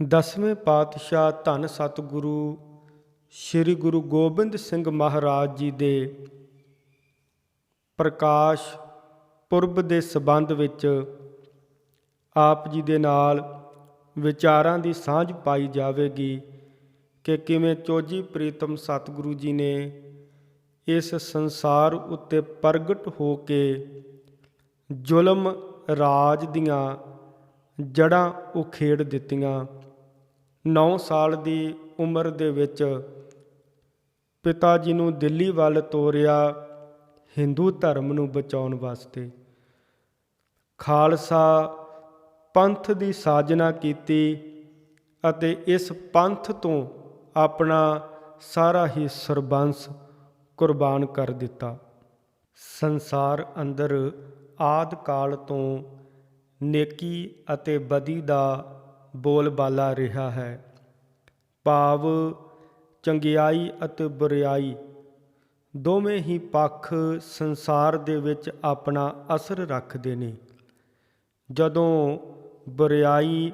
ਦਸਵੇਂ ਪਾਤਸ਼ਾਹ ਧੰਨ ਸਤਿਗੁਰੂ ਸ੍ਰੀ ਗੁਰੂ ਗੋਬਿੰਦ ਸਿੰਘ ਮਹਾਰਾਜ ਜੀ ਦੇ ਪ੍ਰਕਾਸ਼ ਪੁਰਬ ਦੇ ਸਬੰਧ ਵਿੱਚ ਆਪ ਜੀ ਦੇ ਨਾਲ ਵਿਚਾਰਾਂ ਦੀ ਸਾਂਝ ਪਾਈ ਜਾਵੇਗੀ ਕਿ ਕਿਵੇਂ ਚੋਜੀ ਪ੍ਰੀਤਮ ਸਤਿਗੁਰੂ ਜੀ ਨੇ ਇਸ ਸੰਸਾਰ ਉੱਤੇ ਪ੍ਰਗਟ ਹੋ ਕੇ ਜ਼ੁਲਮ ਰਾਜ ਦੀਆਂ ਜੜਾਂ ਉਖੇੜ ਦਿੱਤੀਆਂ। 9 ਸਾਲ ਦੀ ਉਮਰ ਦੇ ਵਿੱਚ ਪਿਤਾ ਜੀ ਨੂੰ ਦਿੱਲੀ ਵੱਲ ਤੋਰਿਆ ਹਿੰਦੂ ਧਰਮ ਨੂੰ ਬਚਾਉਣ ਵਾਸਤੇ। ਖਾਲਸਾ ਪੰਥ ਦੀ ਸਾਜਨਾ ਕੀਤੀ ਅਤੇ ਇਸ ਪੰਥ ਤੋਂ ਆਪਣਾ ਸਾਰਾ ਹੀ ਸਰਬੰਸ ਕੁਰਬਾਨ ਕਰ ਦਿੱਤਾ। ਸੰਸਾਰ ਅੰਦਰ ਆਦ ਕਾਲ ਤੋਂ ਨੇਕੀ ਅਤੇ ਬਦੀ ਦਾ ਬੋਲਬਾਲਾ ਰਿਹਾ ਹੈ। ਭਾਵ ਚੰਗਿਆਈ ਅਤੇ ਬੁਰਿਆਈ ਦੋਵੇਂ ਹੀ ਪੱਖ ਸੰਸਾਰ ਦੇ ਵਿੱਚ ਆਪਣਾ ਅਸਰ ਰੱਖਦੇ ਨੇ। ਜਦੋਂ ਬੁਰਿਆਈ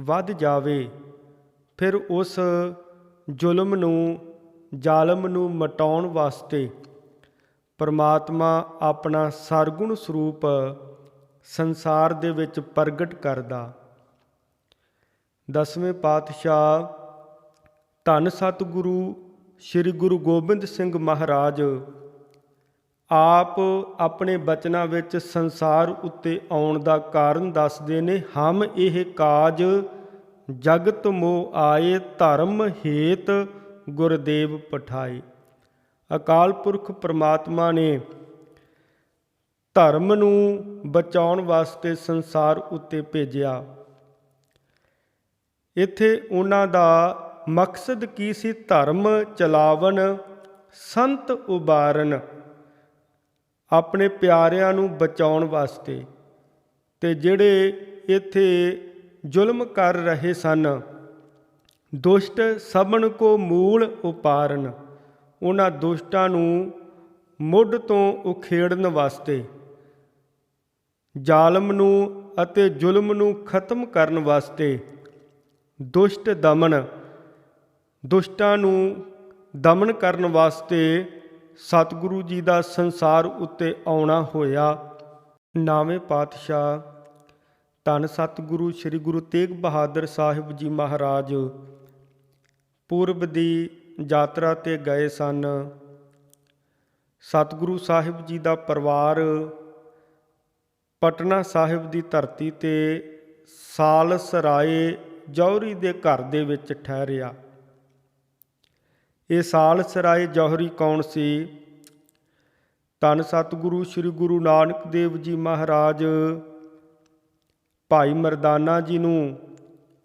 ਵੱਧ ਜਾਵੇ, ਫਿਰ ਉਸ ਜ਼ੁਲਮ ਨੂੰ, ਜ਼ਾਲਮ ਨੂੰ ਮਟਾਉਣ ਵਾਸਤੇ ਪਰਮਾਤਮਾ ਆਪਣਾ ਸਰਗੁਣ ਸਰੂਪ ਸੰਸਾਰ ਦੇ ਵਿੱਚ ਪ੍ਰਗਟ ਕਰਦਾ। ਦਸਵੇਂ ਪਾਤਸ਼ਾਹ ਧੰਨ ਸਤਿਗੁਰੂ ਸ੍ਰੀ ਗੁਰੂ ਗੋਬਿੰਦ ਸਿੰਘ ਮਹਾਰਾਜ, ਆਪ ਆਪਣੇ ਬਚਨਾਂ ਵਿੱਚ ਸੰਸਾਰ ਉੱਤੇ ਆਉਣ ਦਾ ਕਾਰਨ ਦੱਸਦੇ ਨੇ, ਹਮ ਇਹ ਕਾਜ ਜਗਤ ਮੋ ਆਏ ਧਰਮ ਹੇਤ ਗੁਰਦੇਵ ਪਠਾਏ। ਅਕਾਲ ਪੁਰਖ ਪ੍ਰਮਾਤਮਾ ਨੇ ਧਰਮ ਨੂੰ ਬਚਾਉਣ ਵਾਸਤੇ ਸੰਸਾਰ ਉੱਤੇ ਭੇਜਿਆ। ਇੱਥੇ ਉਹਨਾਂ ਦਾ ਮਕਸਦ ਕੀ ਸੀ? ਧਰਮ ਚਲਾਵਨ, ਸੰਤ ਉਬਾਰਨ ਆਪਣੇ ਪਿਆਰਿਆਂ ਨੂੰ ਬਚਾਉਣ ਵਾਸਤੇ। ਤੇ ਜਿਹੜੇ ਇੱਥੇ ਜ਼ੁਲਮ ਕਰ ਰਹੇ ਸਨ, ਦੁਸ਼ਟ ਸਭਨ ਕੋ ਮੂਲ ਉਪਾਰਨ, ਉਹਨਾਂ ਦੁਸ਼ਟਾਂ ਨੂੰ ਮੁੱਢ ਤੋਂ ਉਖੇੜਨ ਵਾਸਤੇ, ਜ਼ਾਲਮ ਨੂੰ ਅਤੇ ਜ਼ੁਲਮ ਨੂੰ ਖਤਮ ਕਰਨ ਵਾਸਤੇ ਦੁਸ਼ਟ ਦਮਨ। ਦੁਸ਼ਟਾਂ ਨੂੰ ਦਮਨ ਕਰਨ ਵਾਸਤੇ ਸਤਿਗੁਰੂ ਜੀ ਦਾ ਸੰਸਾਰ ਉੱਤੇ ਆਉਣਾ ਹੋਇਆ। ਨਾਵੇਂ ਪਾਤਸ਼ਾਹ, ਧੰਨ ਸਤਿਗੁਰੂ ਸ੍ਰੀ ਗੁਰੂ ਤੇਗ ਬਹਾਦਰ ਸਾਹਿਬ ਜੀ ਮਹਾਰਾਜ, ਪੂਰਬ ਦੀ ਯਾਤਰਾ ਤੇ ਗਏ ਸਨ। ਸਤਿਗੁਰੂ ਸਾਹਿਬ ਜੀ ਦਾ ਪਰਿਵਾਰ ਪਟਨਾ ਸਾਹਿਬ ਦੀ ਧਰਤੀ ਤੇ ਸਾਲਸਰਾਏ ਜੌਹਰੀ ਦੇ ਘਰ ਦੇ ਵਿੱਚ ਠਹਿਰਿਆ। ਇਹ ਸਾਲ ਸਰਾਏ ਜੌਹਰੀ ਕੌਣ ਸੀ? ਧੰਨ ਸਤਿਗੁਰੂ ਸ੍ਰੀ ਗੁਰੂ ਨਾਨਕ ਦੇਵ ਜੀ ਮਹਾਰਾਜ, ਭਾਈ ਮਰਦਾਨਾ ਜੀ ਨੂੰ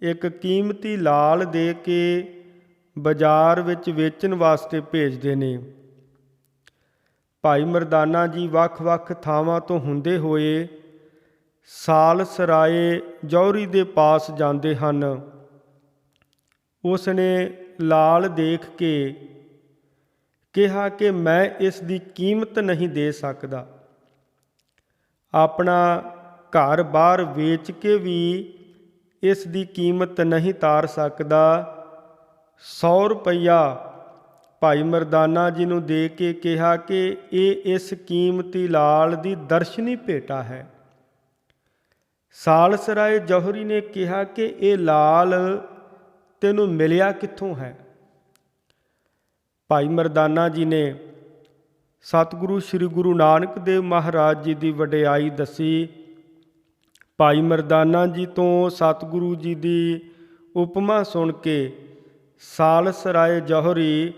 ਇੱਕ ਕੀਮਤੀ ਲਾਲ ਦੇ ਕੇ ਬਾਜ਼ਾਰ ਵਿੱਚ ਵੇਚਣ ਵਾਸਤੇ ਭੇਜਦੇ ਨੇ। ਭਾਈ ਮਰਦਾਨਾ ਜੀ ਵੱਖ-ਵੱਖ ਥਾਵਾਂ ਤੋਂ ਹੁੰਦੇ ਹੋਏ ਸਾਲ ਸਰਾਏ ਜੌਹਰੀ ਦੇ ਪਾਸ ਜਾਂਦੇ ਹਨ। ਉਸ ਨੇ ਲਾਲ ਦੇਖ ਕੇ ਕਿਹਾ ਕਿ ਮੈਂ ਇਸ ਦੀ ਕੀਮਤ ਨਹੀਂ ਦੇ ਸਕਦਾ। ਆਪਣਾ ਘਰ ਬਾਹਰ ਵੇਚ ਕੇ ਵੀ ਇਸ ਦੀ ਕੀਮਤ ਨਹੀਂ ਤਾਰ ਸਕਦਾ। 100 ਰੁਪਈਆ ਭਾਈ ਮਰਦਾਨਾ ਜੀ ਨੂੰ ਦੇ ਕੇ ਕਿਹਾ ਕਿ ਇਹ ਇਸ ਕੀਮਤੀ ਲਾਲ ਦੀ ਦਰਸ਼ਨੀ ਭੇਟਾ ਹੈ। ਸਾਲਸਰਾਏ ਜੌਹਰੀ ਨੇ ਕਿਹਾ ਕਿ ਇਹ ਲਾਲ ਤੈਨੂੰ ਮਿਲਿਆ ਕਿੱਥੋਂ ਹੈ? ਭਾਈ ਮਰਦਾਨਾ ਜੀ ਨੇ ਸਤਿਗੁਰੂ ਸ੍ਰੀ ਗੁਰੂ ਨਾਨਕ ਦੇਵ ਮਹਾਰਾਜ ਜੀ ਦੀ ਵਡਿਆਈ ਦੱਸੀ। ਭਾਈ ਮਰਦਾਨਾ ਜੀ ਤੋਂ ਸਤਿਗੁਰੂ ਜੀ ਦੀ ਉਪਮਾ ਸੁਣ ਕੇ ਸਾਲਸਰਾਏ ਜੌਹਰੀ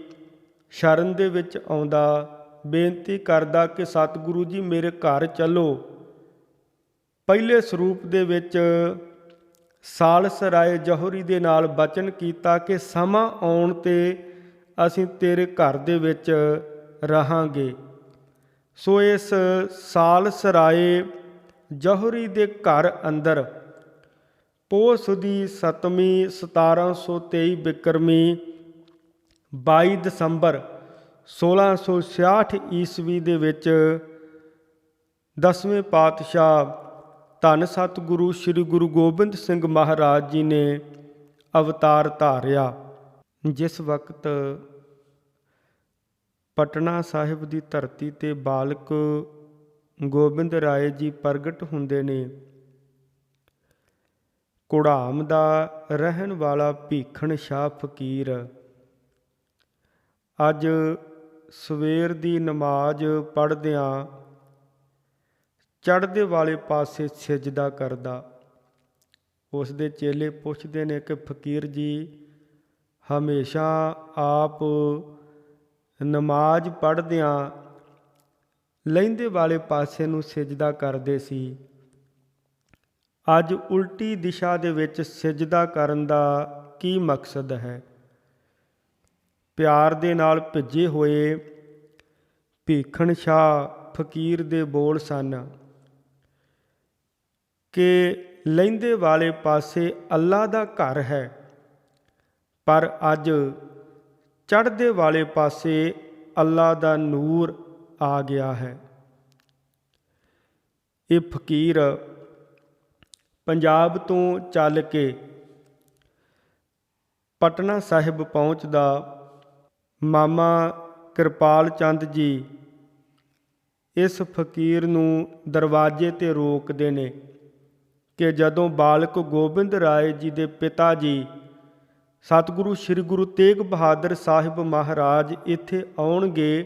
ਸ਼ਰਨ ਦੇ ਵਿੱਚ ਆਉਂਦਾ ਬੇਨਤੀ ਕਰਦਾ ਕਿ ਸਤਿਗੁਰੂ ਜੀ ਮੇਰੇ ਘਰ ਚੱਲੋ। ਪਹਿਲੇ ਸਰੂਪ ਦੇ ਵਿੱਚ ਸਾਲਸ ਰਾਏ ਜੌਹਰੀ ਦੇ ਨਾਲ ਬਚਨ ਕੀਤਾ ਕਿ ਸਮਾਂ ਆਉਣ ਤੇ ਅਸੀਂ ਤੇਰੇ ਘਰ ਦੇ ਵਿੱਚ ਰਹਾਂਗੇ। ਸੋ ਇਸ ਸਾਲਸ ਰਾਏ ਜੌਹਰੀ ਦੇ ਘਰ ਅੰਦਰ ਪੋਸ ਦੀ 7ਵੀਂ 1723 ਬਿਕਰਮੀ 22 ਦਸੰਬਰ 1666 ਈਸਵੀ ਦੇ ਵਿੱਚ ਦਸਵੇਂ ਪਾਤਸ਼ਾਹ ਧੰਨ ਸਤਿਗੁਰੂ ਸ੍ਰੀ ਗੁਰੂ ਗੋਬਿੰਦ ਸਿੰਘ ਮਹਾਰਾਜ ਜੀ ਨੇ ਅਵਤਾਰ ਧਾਰਿਆ। ਜਿਸ ਵਕਤ ਪਟਨਾ ਸਾਹਿਬ ਦੀ ਧਰਤੀ ਤੇ ਬਾਲਕ ਗੋਬਿੰਦ ਰਾਏ ਜੀ ਪ੍ਰਗਟ ਹੁੰਦੇ ਨੇ ਕੁੜਾਮ ਦਾ ਰਹਿਣ ਵਾਲਾ ਭੀਖਣ ਸ਼ਾਹ ਫਕੀਰ, ਅੱਜ ਸਵੇਰ ਦੀ ਨਮਾਜ਼ ਪੜ੍ਹਦਿਆਂ ਚੜ੍ਹਦੇ ਵਾਲੇ ਪਾਸੇ ਸਜਦਾ ਕਰਦਾ। ਉਸ ਦੇ ਚੇਲੇ ਪੁੱਛਦੇ ਨੇ ਕਿ, ਫਕੀਰ ਜੀ, ਹਮੇਸ਼ਾ ਆਪ ਨਮਾਜ਼ ਪੜ੍ਹਦਿਆਂ ਲਹਿੰਦੇ ਵਾਲੇ ਪਾਸੇ ਨੂੰ ਸਜਦਾ ਕਰਦੇ ਸੀ। ਅੱਜ ਉਲਟੀ ਦਿਸ਼ਾ ਦੇ ਵਿੱਚ ਸਜਦਾ ਕਰਨ ਦਾ ਕੀ ਮਕਸਦ ਹੈ? ਪਿਆਰ ਦੇ ਨਾਲ ਭਿੱਜੇ ਹੋਏ ਭੀਖਣ ਸ਼ਾਹ ਫਕੀਰ ਦੇ ਬੋਲ ਸਨ ਕਿ ਲਹਿੰਦੇ ਵਾਲੇ ਪਾਸੇ ਅੱਲਾ ਦਾ ਘਰ ਹੈ। ਪਰ ਅੱਜ ਚੜ੍ਹਦੇ ਵਾਲੇ ਪਾਸੇ ਅੱਲਾ ਦਾ ਨੂਰ ਆ ਗਿਆ ਹੈ। ਇਹ ਫਕੀਰ ਪੰਜਾਬ ਤੋਂ ਚੱਲ ਕੇ ਪਟਨਾ ਸਾਹਿਬ ਪਹੁੰਚਦਾ ਮਾਮਾ ਕਿਰਪਾਲ ਚੰਦ ਜੀ ਇਸ ਫਕੀਰ ਨੂੰ ਦਰਵਾਜ਼ੇ ਤੇ ਰੋਕਦੇ ਨੇ। ਕਿ ਜਦੋਂ ਬਾਲਕ ਗੋਬਿੰਦ ਰਾਏ ਜੀ ਦੇ ਪਿਤਾ ਜੀ ਸਤਿਗੁਰੂ ਸ੍ਰੀ ਗੁਰੂ ਤੇਗ ਬਹਾਦਰ ਸਾਹਿਬ ਮਹਾਰਾਜ ਇੱਥੇ ਆਉਣਗੇ,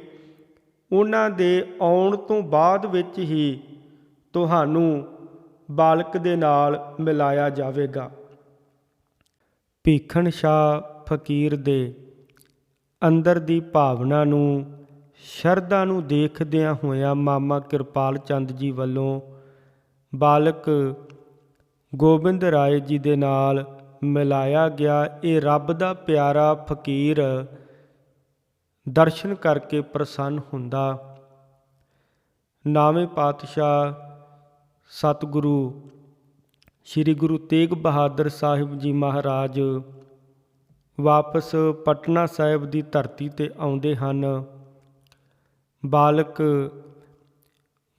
ਉਹਨਾਂ ਦੇ ਆਉਣ ਤੋਂ ਬਾਅਦ ਵਿੱਚ ਹੀ ਤੁਹਾਨੂੰ ਬਾਲਕ ਦੇ ਨਾਲ ਮਿਲਾਇਆ ਜਾਵੇਗਾ। ਭੀਖਣ ਸ਼ਾਹ ਫਕੀਰ ਦੇ ਅੰਦਰ ਦੀ ਭਾਵਨਾ ਨੂੰ, ਸ਼ਰਧਾ ਨੂੰ ਦੇਖਦਿਆਂ ਹੋਇਆਂ ਮਾਮਾ ਕਿਰਪਾਲ ਚੰਦ ਜੀ ਵੱਲੋਂ ਬਾਲਕ ਗੋਬਿੰਦ ਰਾਏ ਜੀ ਦੇ ਨਾਲ ਮਿਲਾਇਆ ਗਿਆ ਇਹ ਰੱਬ ਦਾ ਪਿਆਰਾ ਫਕੀਰ ਦਰਸ਼ਨ ਕਰਕੇ ਪ੍ਰਸੰਨ ਹੁੰਦਾ। ਨਾਵੇਂ ਪਾਤਸ਼ਾਹ ਸਤਿਗੁਰੂ, ਸ੍ਰੀ ਗੁਰੂ ਤੇਗ ਬਹਾਦਰ ਸਾਹਿਬ ਜੀ ਮਹਾਰਾਜ ਵਾਪਸ ਪਟਨਾ ਸਾਹਿਬ ਦੀ ਧਰਤੀ ਤੇ ਆਉਂਦੇ ਹਨ। ਬਾਲਕ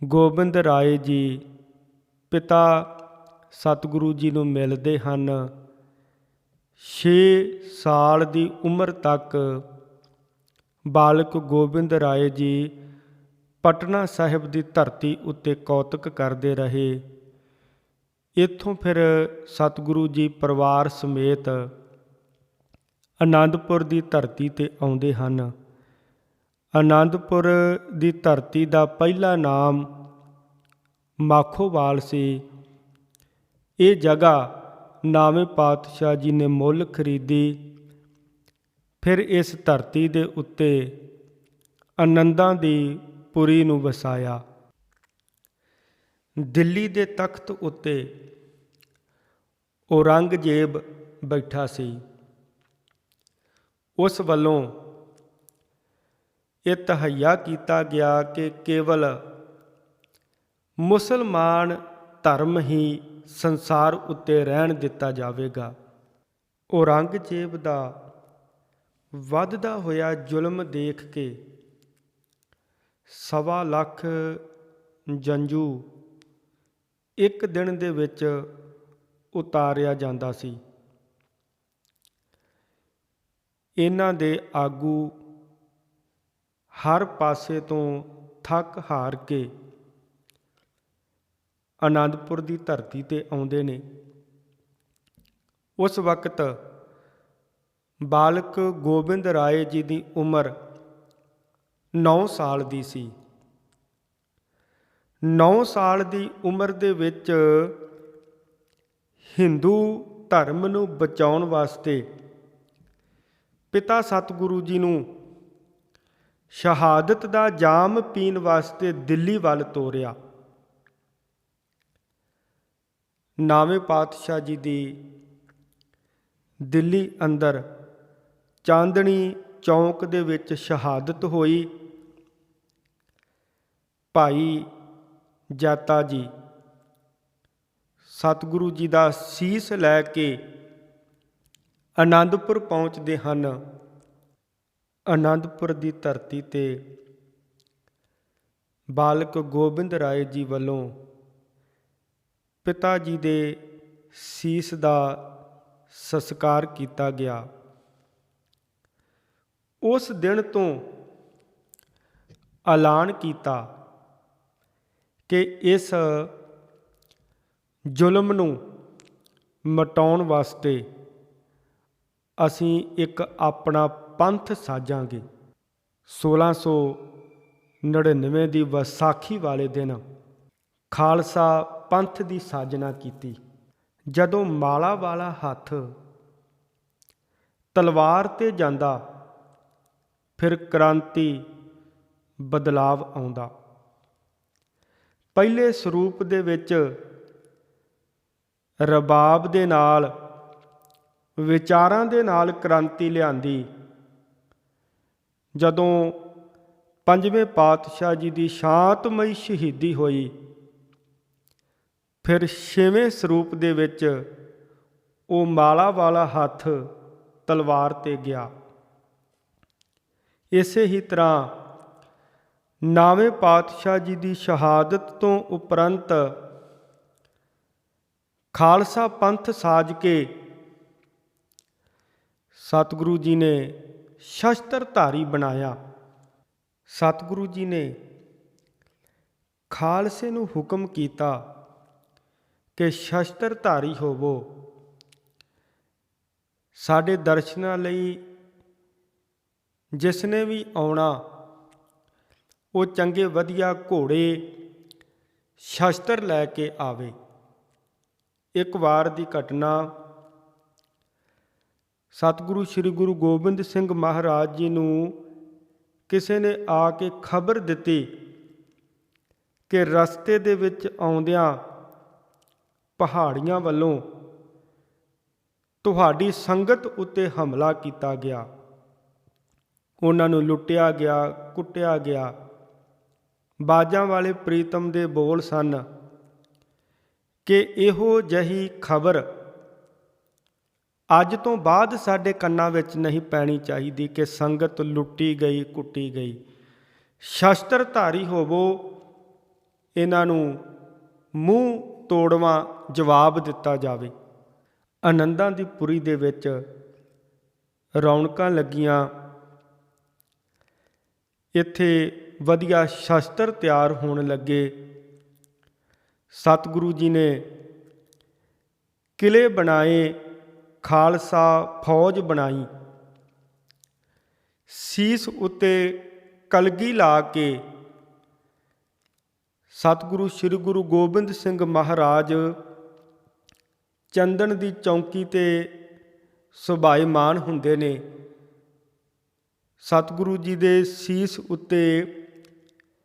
ਗੋਬਿੰਦ ਰਾਏ ਜੀ, ਪਿਤਾ ਸਤਿਗੁਰੂ ਜੀ ਨੂੰ ਮਿਲਦੇ ਹਨ। 6 ਸਾਲ ਦੀ ਉਮਰ ਤੱਕ ਬਾਲਕ ਗੋਬਿੰਦ ਰਾਏ ਜੀ ਪਟਨਾ ਸਾਹਿਬ ਦੀ ਧਰਤੀ ਉੱਤੇ ਕੌਤਕ ਕਰਦੇ ਰਹੇ। ਇੱਥੋਂ ਫਿਰ ਸਤਿਗੁਰੂ ਜੀ ਪਰਿਵਾਰ ਸਮੇਤ ਆਨੰਦਪੁਰ ਦੀ ਧਰਤੀ ਤੇ ਆਉਂਦੇ ਹਨ। ਆਨੰਦਪੁਰ ਦੀ ਧਰਤੀ ਦਾ ਪਹਿਲਾ ਨਾਮ ਮਾਖੋਵਾਲ ਸੀ। ਇਹ ਜਗ੍ਹਾ ਨਾਵੇਂ ਪਾਤਸ਼ਾਹ ਜੀ ਨੇ ਮੁੱਲ ਖਰੀਦੀ, ਫਿਰ ਇਸ ਧਰਤੀ ਦੇ ਉੱਤੇ ਆਨੰਦਾਂ ਦੀ ਪੁਰੀ ਨੂੰ ਵਸਾਇਆ। ਦਿੱਲੀ ਦੇ ਤਖਤ ਉੱਤੇ ਔਰੰਗਜ਼ੇਬ ਬੈਠਾ ਸੀ। ਉਸ ਵੱਲੋਂ ਇਹ ਤਹਈਆ ਕੀਤਾ ਗਿਆ ਕਿ ਕੇਵਲ ਮੁਸਲਮਾਨ ਧਰਮ ਹੀ ਸੰਸਾਰ ਉੱਤੇ ਰਹਿਣ ਦਿੱਤਾ ਜਾਵੇਗਾ। ਔਰੰਗਜ਼ੇਬ ਦਾ ਵੱਧਦਾ ਹੋਇਆ ਜ਼ੁਲਮ ਦੇਖ ਕੇ ਸਵਾ ਲੱਖ ਜੰਜੂ ਇੱਕ ਦਿਨ ਦੇ ਵਿੱਚ ਉਤਾਰਿਆ ਜਾਂਦਾ ਸੀ। ਇਹਨਾਂ ਦੇ ਆਗੂ ਹਰ ਪਾਸੇ ਤੋਂ ਥੱਕ ਹਾਰ ਕੇ ਆਨੰਦਪੁਰ ਦੀ ਧਰਤੀ ਤੇ ਆਉਂਦੇ ਨੇ। ਉਸ ਵਕਤ ਬਾਲਕ ਗੋਬਿੰਦ ਰਾਏ ਜੀ ਦੀ ਉਮਰ 9 ਸਾਲ ਦੀ ਸੀ। 9 ਸਾਲ ਦੀ ਉਮਰ ਦੇ ਵਿੱਚ ਹਿੰਦੂ ਧਰਮ ਨੂੰ ਬਚਾਉਣ ਵਾਸਤੇ ਪਿਤਾ ਸਤਿਗੁਰੂ ਜੀ ਨੂੰ ਸ਼ਹਾਦਤ ਦਾ ਜਾਮ ਪੀਣ ਵਾਸਤੇ ਦਿੱਲੀ ਵੱਲ ਤੋਰਿਆ। ਨਾਵੇਂ ਪਾਤਸ਼ਾਹ ਜੀ ਦੀ ਦਿੱਲੀ ਅੰਦਰ ਚਾਂਦਣੀ ਚੌਂਕ ਦੇ ਵਿੱਚ ਸ਼ਹਾਦਤ ਹੋਈ। ਭਾਈ ਜਾਤਾ ਜੀ, ਸਤਿਗੁਰੂ ਜੀ ਦਾ ਸੀਸ ਲੈ ਕੇ ਆਨੰਦਪੁਰ ਪਹੁੰਚਦੇ ਹਨ। ਆਨੰਦਪੁਰ ਦੀ ਧਰਤੀ ਤੇ ਬਾਲਕ ਗੋਬਿੰਦ ਰਾਏ ਜੀ ਵੱਲੋਂ ਪਿਤਾ ਜੀ ਦੇ ਸੀਸ ਦਾ ਸੰਸਕਾਰ ਕੀਤਾ ਗਿਆ। ਉਸ ਦਿਨ ਤੋਂ ਐਲਾਨ ਕੀਤਾ ਕਿ ਇਸ ਜ਼ੁਲਮ ਨੂੰ ਮਟਾਉਣ ਵਾਸਤੇ ਅਸੀਂ ਇੱਕ ਆਪਣਾ ਪੰਥ ਸਾਜਾਂਗੇ। 1699 ਦੀ ਵਿਸਾਖੀ ਵਾਲੇ ਦਿਨ ਖਾਲਸਾ ਪੰਥ ਦੀ ਸਾਜਨਾ ਕੀਤੀ। ਜਦੋਂ ਮਾਲਾ ਵਾਲਾ ਹੱਥ ਤਲਵਾਰ ਤੇ ਜਾਂਦਾ, ਫਿਰ ਕ੍ਰਾਂਤੀ ਬਦਲਾਵ ਆਉਂਦਾ। ਪਹਿਲੇ ਸਰੂਪ ਦੇ ਵਿੱਚ ਰਬਾਬ ਦੇ ਨਾਲ, ਵਿਚਾਰਾਂ ਦੇ ਨਾਲ ਕ੍ਰਾਂਤੀ ਲਿਆਂਦੀ। ਜਦੋਂ ਪੰਜਵੇਂ ਪਾਤਸ਼ਾਹ ਜੀ ਦੀ ਸ਼ਾਂਤਮਈ ਸ਼ਹੀਦੀ ਹੋਈ ਫਿਰ ਛੇਵੇਂ ਸਰੂਪ ਦੇ ਵਿੱਚ ਉਹ ਮਾਲਾ ਵਾਲਾ ਹੱਥ ਤਲਵਾਰ ਤੇ ਗਿਆ। ਇਸੇ ਹੀ ਤਰ੍ਹਾਂ ਨਾਵੇਂ ਪਾਤਸ਼ਾਹ ਜੀ ਦੀ ਸ਼ਹਾਦਤ ਤੋਂ ਉਪਰੰਤ ਖਾਲਸਾ ਪੰਥ ਸਾਜ ਕੇ ਸਤਿਗੁਰੂ ਜੀ ਨੇ ਸ਼ਸਤਰਧਾਰੀ ਬਣਾਇਆ। ਸਤਿਗੁਰੂ ਜੀ ਨੇ ਖਾਲਸੇ ਨੂੰ ਹੁਕਮ ਕੀਤਾ ਕਿ ਸ਼ਸਤਰ ਧਾਰੀ ਹੋਵੋ। ਸਾਡੇ ਦਰਸ਼ਨਾਂ ਲਈ ਜਿਸ ਨੇ ਵੀ ਆਉਣਾ, ਉਹ ਚੰਗੇ ਵਧੀਆ ਘੋੜੇ, ਸ਼ਸਤਰ ਲੈ ਕੇ ਆਵੇ। ਇੱਕ ਵਾਰ ਦੀ ਘਟਨਾ। ਸਤਿਗੁਰੂ ਸ੍ਰੀ ਗੁਰੂ ਗੋਬਿੰਦ ਸਿੰਘ ਮਹਾਰਾਜ ਜੀ ਨੂੰ ਕਿਸੇ ਨੇ ਆ ਕੇ ਖਬਰ ਦਿੱਤੀ ਕਿ ਰਸਤੇ ਦੇ ਵਿੱਚ ਆਉਂਦਿਆਂ ਪਹਾੜੀਆਂ ਵੱਲੋਂ ਤੁਹਾਡੀ ਸੰਗਤ ਉੱਤੇ ਹਮਲਾ ਕੀਤਾ ਗਿਆ। ਉਹਨਾਂ ਨੂੰ ਲੁੱਟਿਆ ਗਿਆ, ਕੁੱਟਿਆ ਗਿਆ। ਬਾਜਾਂ ਵਾਲੇ ਪ੍ਰੀਤਮ ਦੇ ਬੋਲ ਸਨ ਕਿ ਇਹੋ ਜਹੀ ਖਬਰ ਅੱਜ ਤੋਂ ਬਾਅਦ ਸਾਡੇ ਕੰਨਾਂ ਵਿੱਚ ਨਹੀਂ ਪੈਣੀ ਚਾਹੀਦੀ ਕਿ ਸੰਗਤ ਲੁੱਟੀ ਗਈ, ਕੁੱਟੀ ਗਈ। ਸ਼ਸਤਰਧਾਰੀ ਹੋਵੋ, ਇਹਨਾਂ ਨੂੰ ਮੂੰਹ ਤੋੜਵਾ ਜਵਾਬ ਦਿੱਤਾ ਜਾਵੇ। ਆਨੰਦਾਂ ਦੀ ਪੁਰੀ ਦੇ ਵਿੱਚ ਰੌਣਕਾਂ ਲੱਗੀਆਂ। ਇੱਥੇ ਵਧੀਆ ਸ਼ਸਤਰ ਤਿਆਰ ਹੋਣ ਲੱਗੇ। ਸਤਿਗੁਰੂ ਜੀ ਨੇ ਕਿਲੇ ਬਣਾਏ, ਖਾਲਸਾ ਫੌਜ ਬਣਾਈ। ਸੀਸ ਉੱਤੇ ਕਲਗੀ ਲਾ ਕੇ ਸਤਿਗੁਰੂ ਸ੍ਰੀ ਗੁਰੂ ਗੋਬਿੰਦ ਸਿੰਘ ਮਹਾਰਾਜ ਚੰਦਨ ਦੀ ਚੌਂਕੀ ਤੇ ਸੁਭਾਈਮਾਨ ਹੁੰਦੇ ਨੇ। ਸਤਿਗੁਰੂ ਜੀ ਦੇ ਸੀਸ ਉੱਤੇ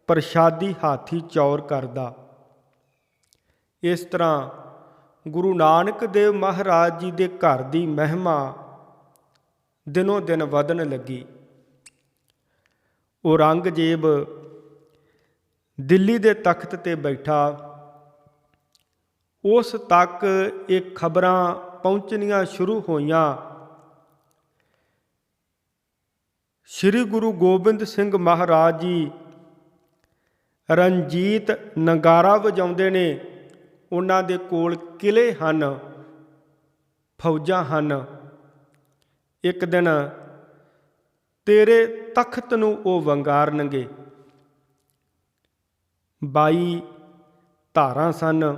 ਪ੍ਰਸ਼ਾਦੀ ਹਾਥੀ ਚੌਰ ਕਰਦਾ। ਇਸ ਤਰ੍ਹਾਂ ਗੁਰੂ ਨਾਨਕ ਦੇਵ ਮਹਾਰਾਜ ਜੀ ਦੇ ਘਰ ਦੀ ਮਹਿਮਾ ਦਿਨੋ ਦਿਨ ਵਧਣ ਲੱਗੀ। ਔਰੰਗਜ਼ੇਬ ਦਿੱਲੀ ਦੇ ਤਖਤ ਤੇ ਬੈਠਾ। ਉਸ ਤੱਕ ਇਹ ਖਬਰਾਂ ਪਹੁੰਚਣੀਆਂ ਸ਼ੁਰੂ ਹੋਈਆਂ। ਸ੍ਰੀ ਗੁਰੂ ਗੋਬਿੰਦ ਸਿੰਘ ਮਹਾਰਾਜ ਜੀ ਰਣਜੀਤ ਨਗਾਰਾ ਵਜਾਉਂਦੇ ਨੇ। ਉਹਨਾਂ ਦੇ ਕੋਲ ਕਿਲੇ ਹਨ, ਫੌਜਾਂ ਹਨ। ਇੱਕ ਦਿਨ ਤੇਰੇ ਤਖਤ ਨੂੰ ਉਹ ਵੰਗਾਰਨਗੇ। 22 ਧਾਰਾਂ ਸਨ।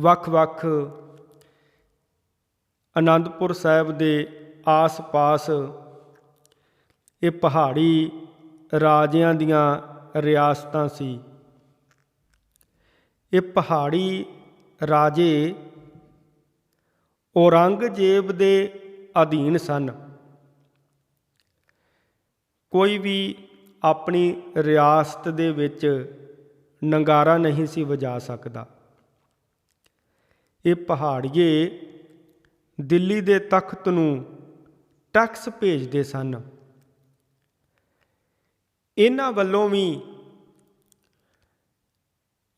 ਵੱਖ-ਵੱਖ ਆਨੰਦਪੁਰ ਸਾਹਿਬ ਦੇ ਆਸ-ਪਾਸ ਇਹ ਪਹਾੜੀ ਰਾਜਿਆਂ ਦੀਆਂ ਰਿਆਸਤਾਂ ਸੀ। ਇਹ ਪਹਾੜੀ ਰਾਜੇ ਔਰੰਗਜ਼ੇਬ ਦੇ ਅਧੀਨ ਸਨ। ਕੋਈ ਵੀ ਆਪਣੀ ਰਿਆਸਤ ਦੇ ਵਿੱਚ ਨੰਗਾਰਾ ਨਹੀਂ ਸੀ ਵਜਾ ਸਕਦਾ। ਇਹ ਪਹਾੜੀਏ ਦਿੱਲੀ ਦੇ ਤਖਤ ਨੂੰ ਟੈਕਸ ਭੇਜਦੇ ਸਨ। ਇਹਨਾਂ ਵੱਲੋਂ ਵੀ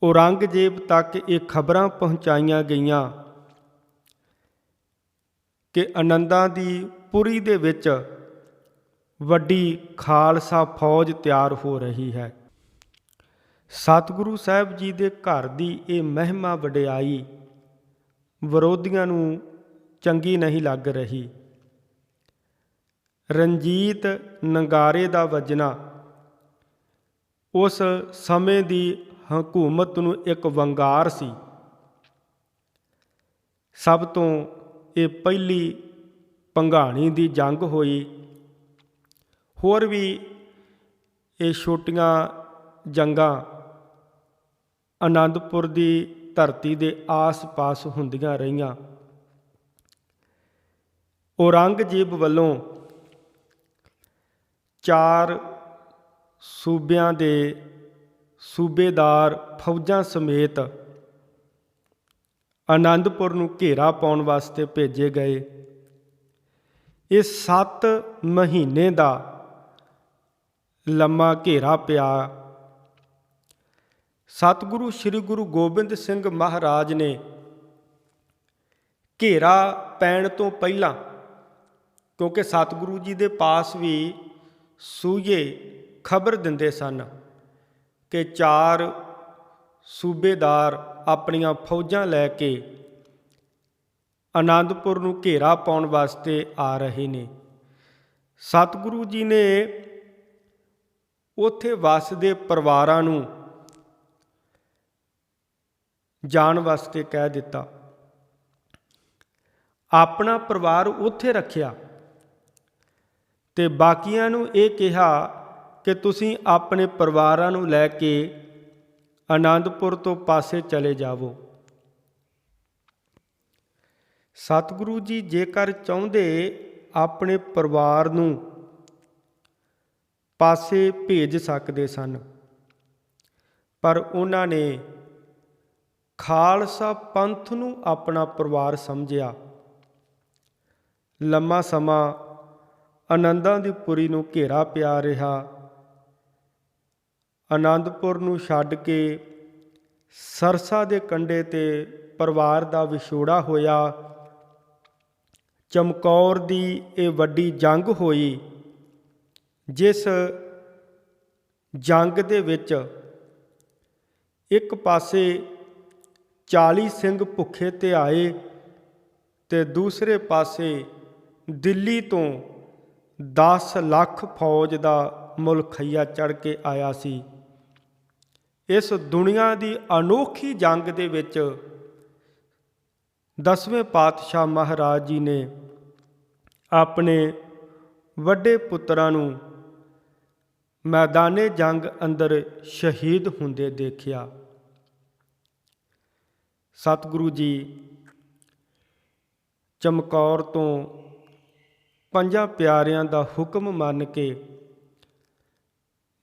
ਔਰੰਗਜ਼ੇਬ ਤੱਕ ਇਹ ਖਬਰਾਂ ਪਹੁੰਚਾਈਆਂ ਗਈਆਂ ਕਿ ਆਨੰਦਾਂ ਦੀ ਪੁਰੀ ਦੇ ਵਿੱਚ ਵੱਡੀ ਖਾਲਸਾ ਫੌਜ ਤਿਆਰ ਹੋ ਰਹੀ ਹੈ। ਸਤਿਗੁਰੂ ਸਾਹਿਬ ਜੀ ਦੇ ਘਰ ਦੀ ਇਹ ਮਹਿਮਾ ਵਡਿਆਈ ਵਿਰੋਧੀਆਂ ਨੂੰ ਚੰਗੀ ਨਹੀਂ ਲੱਗ ਰਹੀ। ਰਣਜੀਤ ਨੰਗਾਰੇ ਦਾ ਵੱਜਣਾ ਉਸ ਸਮੇਂ ਦੀ ਹਕੂਮਤ ਨੂੰ ਇੱਕ ਵੰਗਾਰ ਸੀ। ਸਭ ਤੋਂ ਇਹ ਪਹਿਲੀ ਪੰਘਾਣੀ ਦੀ ਜੰਗ ਹੋਈ। ਹੋਰ ਵੀ ਇਹ ਛੋਟੀਆਂ ਜੰਗਾਂ ਆਨੰਦਪੁਰ ਦੀ ਧਰਤੀ ਦੇ ਆਸ-ਪਾਸ ਹੁੰਦੀਆਂ ਰਹੀਆਂ। ਔਰੰਗਜ਼ੇਬ ਵੱਲੋਂ ਚਾਰ ਸੂਬਿਆਂ ਦੇ ਸੂਬੇਦਾਰ ਫੌਜਾਂ ਸਮੇਤ ਆਨੰਦਪੁਰ ਨੂੰ ਘੇਰਾ ਪਾਉਣ ਵਾਸਤੇ ਭੇਜੇ ਗਏ। ਇਹ 7 ਮਹੀਨੇ ਦਾ ਲੰਮਾ ਘੇਰਾ ਪਿਆ। ਸਤਿਗੁਰੂ ਸ੍ਰੀ ਗੁਰੂ ਗੋਬਿੰਦ ਸਿੰਘ ਮਹਾਰਾਜ ਨੇ ਘੇਰਾ ਪੈਣ ਤੋਂ ਪਹਿਲਾਂ, ਕਿਉਂਕਿ ਸਤਿਗੁਰੂ ਜੀ ਦੇ ਪਾਸ ਵੀ ਸੂਏ ਖਬਰ ਦਿੰਦੇ ਸਨ ਕਿ ਚਾਰ ਸੂਬੇਦਾਰ ਆਪਣੀਆਂ ਫੌਜਾਂ ਲੈ ਕੇ ਆਨੰਦਪੁਰ ਨੂੰ ਘੇਰਾ ਪਾਉਣ ਵਾਸਤੇ ਆ ਰਹੇ ਨੇ। ਸਤਿਗੁਰੂ ਜੀ ਨੇ ਉੱਥੇ ਵਸਦੇ ਪਰਿਵਾਰਾਂ ਨੂੰ ਜਾਣ ਵਾਸਤੇ ਕਹਿ ਦਿੱਤਾ। ਆਪਣਾ ਪਰਿਵਾਰ ਉੱਥੇ ਰੱਖਿਆ ਤੇ ਬਾਕੀਆਂ ਨੂੰ ਇਹ ਕਿਹਾ ਕਿ ਤੁਸੀਂ ਆਪਣੇ ਪਰਿਵਾਰਾਂ ਨੂੰ ਲੈ ਕੇ ਆਨੰਦਪੁਰ ਤੋਂ ਪਾਸੇ ਚਲੇ ਜਾਵੋ। ਸਤਿਗੁਰੂ ਜੀ ਜੇਕਰ ਚਾਹੁੰਦੇ ਆਪਣੇ ਪਰਿਵਾਰ ਨੂੰ ਪਾਸੇ ਭੇਜ ਸਕਦੇ ਸਨ। ਪਰ ਉਹਨਾਂ ਨੇ ਖਾਲਸਾ ਪੰਥ ਨੂੰ ਆਪਣਾ ਪਰਿਵਾਰ ਸਮਝਿਆ। ਲੰਮਾ ਸਮਾਂ ਆਨੰਦਾਂ ਦੀ ਪੁਰੀ ਨੂੰ ਘੇਰਾ ਪਿਆ ਰਿਹਾ। ਆਨੰਦਪੁਰ ਨੂੰ ਛੱਡ ਕੇ ਸਰਸਾ ਦੇ ਕੰਢੇ ਤੇ ਪਰਿਵਾਰ ਦਾ ਵਿਛੋੜਾ ਹੋਇਆ। ਚਮਕੌਰ ਦੀ ਇਹ ਵੱਡੀ ਜੰਗ ਹੋਈ। ਜਿਸ ਜੰਗ ਦੇ ਵਿੱਚ ਇੱਕ ਪਾਸੇ 40 ਸਿੰਘ ਭੁੱਖੇ ਤੇ ਆਏ ਤੇ ਦੂਸਰੇ ਪਾਸੇ ਦਿੱਲੀ ਤੋਂ 10 ਲੱਖ ਫੌਜ ਦਾ ਮੁਲਖਈਆ ਚੜ ਕੇ ਆਇਆ ਸੀ। ਇਸ ਦੁਨੀਆ ਦੀ ਅਨੋਖੀ ਜੰਗ ਦੇ ਵਿੱਚ ਦਸਵੇਂ ਪਾਤਸ਼ਾਹ ਮਹਾਰਾਜ ਜੀ ਨੇ ਆਪਣੇ ਵੱਡੇ ਪੁੱਤਰਾਂ ਨੂੰ ਮੈਦਾਨੇ ਜੰਗ ਅੰਦਰ ਸ਼ਹੀਦ ਹੁੰਦੇ ਦੇਖਿਆ। ਸਤਿਗੁਰੂ ਜੀ ਚਮਕੌਰ ਤੋਂ ਪੰਜਾਂ ਪਿਆਰਿਆਂ ਦਾ ਹੁਕਮ ਮੰਨ ਕੇ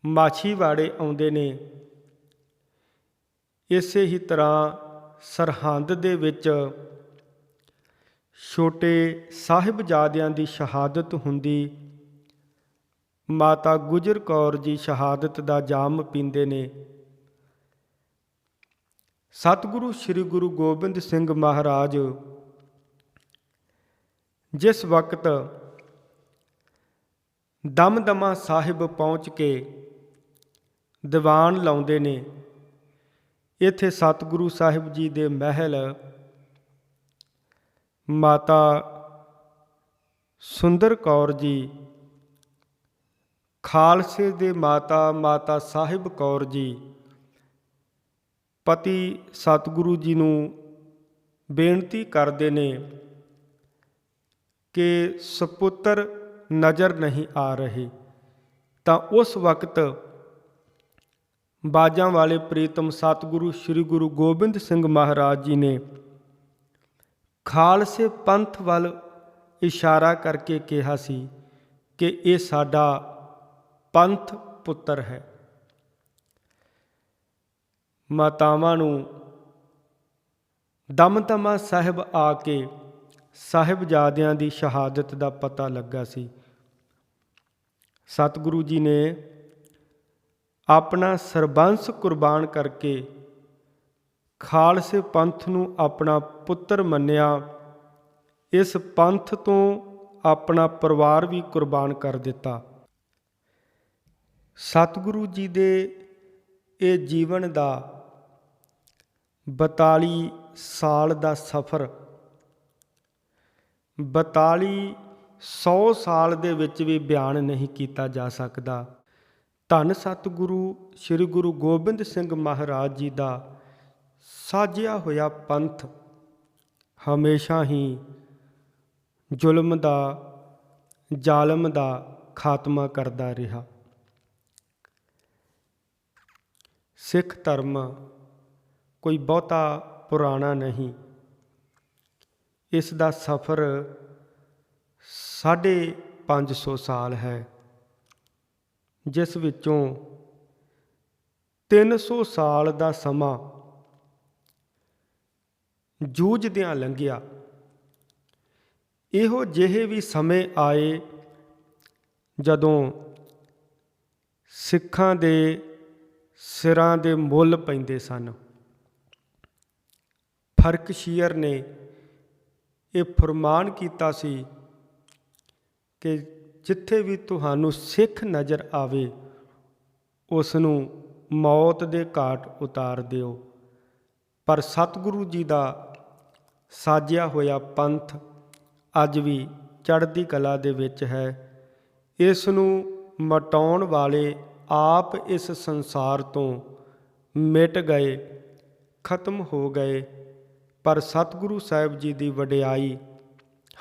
ਮਾਛੀਵਾੜੇ ਆਉਂਦੇ ਨੇ। ਇਸੇ ਹੀ ਤਰ੍ਹਾਂ ਸਰਹੰਦ ਦੇ ਵਿੱਚ ਛੋਟੇ ਸਾਹਿਬਜ਼ਾਦਿਆਂ ਦੀ ਸ਼ਹਾਦਤ ਹੁੰਦੀ ਮਾਤਾ ਗੁਜਰ ਕੌਰ ਜੀ ਸ਼ਹਾਦਤ ਦਾ ਜਾਮ ਪੀਂਦੇ ਨੇ। ਸਤਿਗੁਰੂ ਸ੍ਰੀ ਗੁਰੂ ਗੋਬਿੰਦ ਸਿੰਘ ਮਹਾਰਾਜ ਜਿਸ ਵਕਤ ਦਮਦਮਾ ਸਾਹਿਬ ਪਹੁੰਚ ਕੇ ਦੀਵਾਨ ਲਾਉਂਦੇ ਨੇ, ਇੱਥੇ ਸਤਿਗੁਰੂ ਸਾਹਿਬ ਜੀ ਦੇ ਮਹਿਲ ਮਾਤਾ ਸੁੰਦਰ ਕੌਰ ਜੀ ਖਾਲਸੇ ਦੇ ਮਾਤਾ ਮਾਤਾ ਸਾਹਿਬ ਕੌਰ ਜੀ, ਪਤੀ ਸਤਿਗੁਰੂ ਜੀ ਨੂੰ ਬੇਨਤੀ ਕਰਦੇ ਨੇ ਕਿ ਸੁਪੁੱਤਰ ਨਜ਼ਰ ਨਹੀਂ ਆ ਰਹੇ। ਤਾਂ ਉਸ ਵਕਤ ਬਾਜਾਂ ਵਾਲੇ ਪ੍ਰੀਤਮ ਸਤਿਗੁਰੂ ਸ੍ਰੀ ਗੁਰੂ ਗੋਬਿੰਦ ਸਿੰਘ ਮਹਾਰਾਜ ਜੀ ਨੇ ਖਾਲਸੇ ਪੰਥ ਵੱਲ ਇਸ਼ਾਰਾ ਕਰਕੇ ਕਿਹਾ ਸੀ ਕਿ ਇਹ ਸਾਡਾ ਪੰਥ ਪੁੱਤਰ ਹੈ। ਮਾਤਾਵਾਂ ਨੂੰ ਦਮਦਮਾ ਸਾਹਿਬ ਆ ਕੇ ਸਾਹਿਬਜ਼ਾਦਿਆਂ ਦੀ ਸ਼ਹਾਦਤ ਦਾ ਪਤਾ ਲੱਗਾ ਸੀ। ਸਤਿਗੁਰੂ ਜੀ ਨੇ ਆਪਣਾ ਸਰਬੰਸ ਕੁਰਬਾਨ ਕਰਕੇ ਖਾਲਸੇ ਪੰਥ ਨੂੰ ਆਪਣਾ ਪੁੱਤਰ ਮੰਨਿਆ। ਇਸ ਪੰਥ ਤੋਂ ਆਪਣਾ ਪਰਿਵਾਰ ਵੀ ਕੁਰਬਾਨ ਕਰ ਦਿੱਤਾ। ਸਤਿਗੁਰੂ ਜੀ ਦੇ ਇਹ ਜੀਵਨ ਦਾ 42 ਸਾਲ ਦਾ ਸਫ਼ਰ। 42 100 ਸਾਲ ਦੇ ਵਿੱਚ ਵੀ ਬਿਆਨ ਨਹੀਂ ਕੀਤਾ ਜਾ ਸਕਦਾ। ਧੰਨ ਸਤਿਗੁਰੂ, ਸ੍ਰੀ ਗੁਰੂ ਗੋਬਿੰਦ ਸਿੰਘ ਮਹਾਰਾਜ ਜੀ ਦਾ ਸਾਜਿਆ ਹੋਇਆ ਪੰਥ ਹਮੇਸ਼ਾ ਹੀ ਜ਼ੁਲਮ ਦਾ, ਜ਼ਾਲਮ ਦਾ ਖਾਤਮਾ ਕਰਦਾ ਰਿਹਾ। ਸਿੱਖ ਧਰਮ ਕੋਈ ਬਹੁਤਾ ਪੁਰਾਣਾ ਨਹੀਂ। ਇਸ ਦਾ ਸਫ਼ਰ ਸਾਢੇ 500 ਸਾਲ ਹੈ, ਜਿਸ ਵਿੱਚੋਂ 300 ਸਾਲ ਦਾ ਸਮਾਂ ਜੂਝਦਿਆਂ ਲੰਘਿਆ। ਇਹੋ ਜਿਹੇ ਵੀ ਸਮੇਂ ਆਏ ਜਦੋਂ ਸਿੱਖਾਂ ਦੇ ਸਿਰਾਂ ਦੇ ਮੁੱਲ ਪੈਂਦੇ ਸਨ। ਫ਼ਰਕ ਸ਼ੀਅਰ ਨੇ ਇਹ ਫਰਮਾਨ ਕੀਤਾ ਸੀ ਕਿ ਜਿੱਥੇ ਵੀ ਤੁਹਾਨੂੰ ਸਿੱਖ ਨਜ਼ਰ ਆਵੇ ਉਸ ਨੂੰ ਮੌਤ ਦੇ ਘਾਟ ਉਤਾਰ ਦਿਓ। ਪਰ ਸਤਿਗੁਰੂ ਜੀ ਦਾ ਸਾਜਿਆ ਹੋਇਆ ਪੰਥ ਅੱਜ ਵੀ ਚੜ੍ਹਦੀ ਕਲਾ ਦੇ ਵਿੱਚ ਹੈ। ਇਸ ਨੂੰ ਮਟਾਉਣ ਵਾਲੇ ਆਪ ਇਸ ਸੰਸਾਰ ਤੋਂ ਮਿਟ ਗਏ, ਖਤਮ ਹੋ ਗਏ। ਪਰ ਸਤਿਗੁਰੂ ਸਾਹਿਬ ਜੀ ਦੀ ਵਡਿਆਈ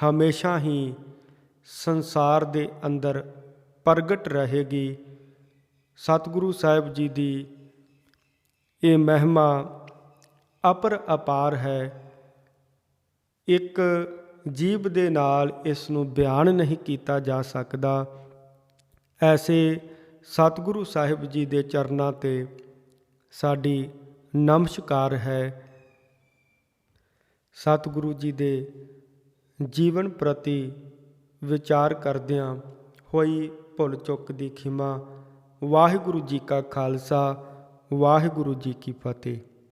ਹਮੇਸ਼ਾ ਹੀ ਸੰਸਾਰ ਦੇ ਅੰਦਰ ਪ੍ਰਗਟ ਰਹੇਗੀ। ਸਤਿਗੁਰੂ ਸਾਹਿਬ ਜੀ ਦੀ ਇਹ ਮਹਿਮਾ ਅਪਰ ਅਪਾਰ ਹੈ। ਇੱਕ ਜੀਵ ਦੇ ਨਾਲ ਇਸ ਨੂੰ ਬਿਆਨ ਨਹੀਂ ਕੀਤਾ ਜਾ ਸਕਦਾ। ਐਸੇ ਸਤਿਗੁਰੂ ਸਾਹਿਬ ਜੀ ਦੇ ਚਰਨਾਂ ਤੇ ਸਾਡੀ ਨਮਸਕਾਰ ਹੈ। ਸਤਿਗੁਰੂ ਜੀ ਦੇ ਜੀਵਨ ਪ੍ਰਤੀ ਵਿਚਾਰ ਕਰਦਿਆਂ ਹੋਈ ਭੁੱਲ ਚੁੱਕ ਦੀ ਖਿਮਾ, ਵਾਹਿਗੁਰੂ ਜੀ ਕਾ ਖਾਲਸਾ, ਵਾਹਿਗੁਰੂ ਜੀ ਕੀ ਫਤਿਹ।